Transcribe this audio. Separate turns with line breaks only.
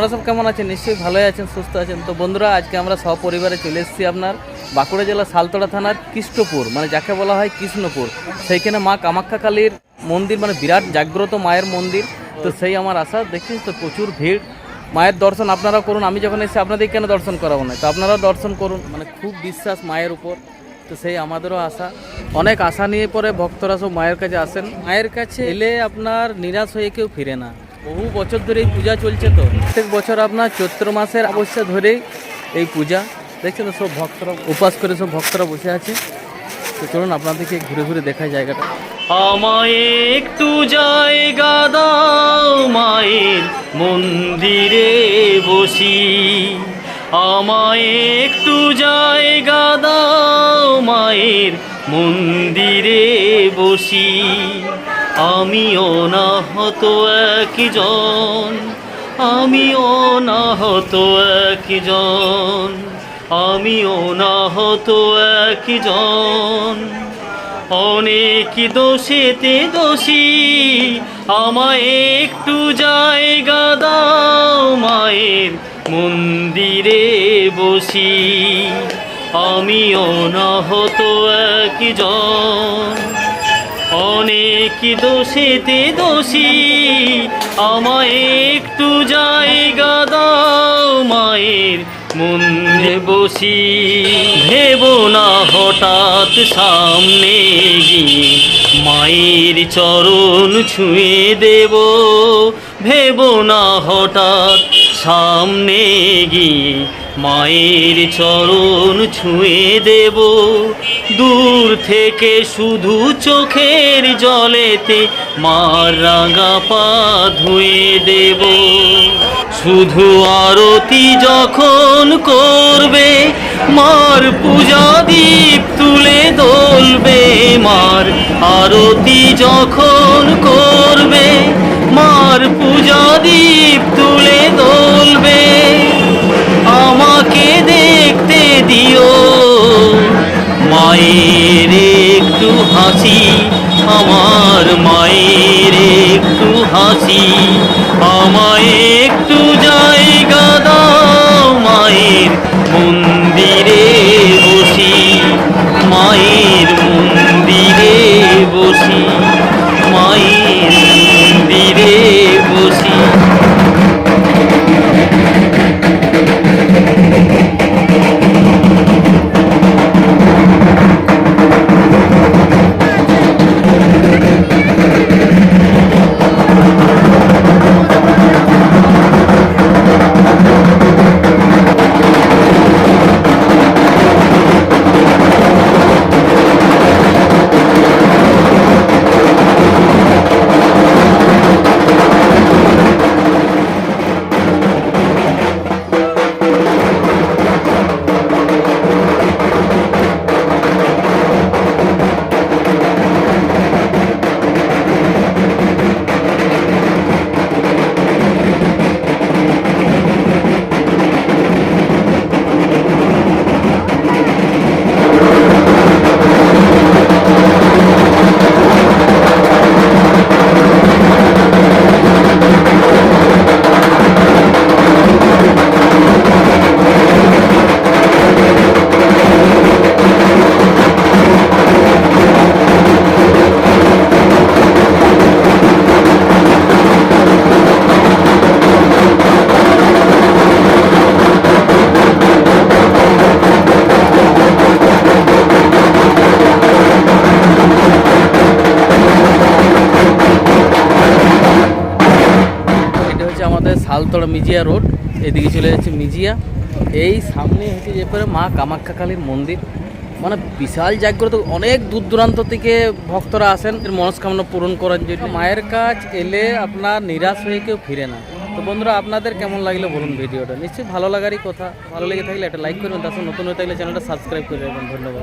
আপনারা সব কেমন আছেন? নিশ্চয়ই ভালোই আছেন, সুস্থ আছেন। তো বন্ধুরা, আজকে আমরা সপরিবারে চলে এসেছি আপনার বাঁকুড়া জেলার সালতলা থানার কৃষ্ণপুর মানে যাকে বলা হয় কৃষ্ণপুর। সেইখানে মা কামাখ্যা কালীর মন্দির মানে বিরাট জাগ্রত মায়ের মন্দির। তো সেই আমার আশা দেখছি তো প্রচুর ভিড়। মায়ের দর্শন আপনারা করুন, আমি যখন এসেছি আপনাদের কেন দর্শন করাবো না? তো আপনারাও দর্শন করুন মানে খুব বিশ্বাস মায়ের উপর। তো সেই আমাদেরও আশা। অনেক আশা নিয়ে পরে ভক্তরা সব মায়ের কাছে আসেন। মায়ের কাছে এলে আপনার নিরাশ হয়ে কেউ ফিরে না। বহু বছর ধরে এই পূজা চলছে তো। প্রত্যেক বছর আপনার চৈত্র মাসের অবস্থা ধরেই এই পূজা। দেখছেন তো সব ভক্তরা, উপাস করে সব ভক্তরা বসে আছে। তো চলুন আপনাদেরকে ঘুরে ঘুরে দেখায় জায়গাটা।
আমায় একটু জায়গা দাও মায়ের মন্দিরে বসি। আমায় একটু জায়গা দাও মায়ের মন্দিরে বসি। আমিও না হতো একজন, আমিও না হতো একজন, আমিও না হতো একজন। অনেক দোষেতে দোষী, আমায় একটু জায়গা দাও, মায়ের মন্দিরে বসি। আমিও না হতো একজন অনেক দোষেতে দোষী। আমায় একটু জায়গা দাও মায়ের মন্দিরে বসি। ভেব না হঠাৎ সামনে গিয়ে মায়ের চরণ ছুঁয়ে দেব। ভেব না হঠাৎ সামনে গিয়ে মায়ের চরণ ছুঁয়ে দেব। দূর থেকে শুধু চোখের জলেতে মার রাঙা পা ধুয়ে দেব। শুধু আরতি যখন করবে, মার পূজা দীপ তুলে দোলবে। মার আরতি যখন করবে, মার পূজা দীপ তুলে একটু জায়গা দাও মায়ের মন্দিরে।
শালতড়া মিজিয়া রোড, এদিকে চলে যাচ্ছে মিজিয়া। এই সামনে হচ্ছে যে পরে মা কামাখ্যা কালীর মন্দির। মানে বিশাল জাগ্রত, অনেক দূর দূরান্ত থেকে ভক্তরা আসেন। এর মনস্কামনা পূরণ করার জন্য। মায়ের কাজ এলে আপনার নিরাশ হয়ে কেউ ফিরে না। তো বন্ধুরা, আপনাদের কেমন লাগল বলুন ভিডিওটা? নিশ্চয়ই ভালো লাগারই কথা। ভালো লেগে থাকলে একটা লাইক করবেন। তার নতুন হয়ে থাকলে চ্যানেলটা সাবস্ক্রাইব করে রাখবেন। ধন্যবাদ।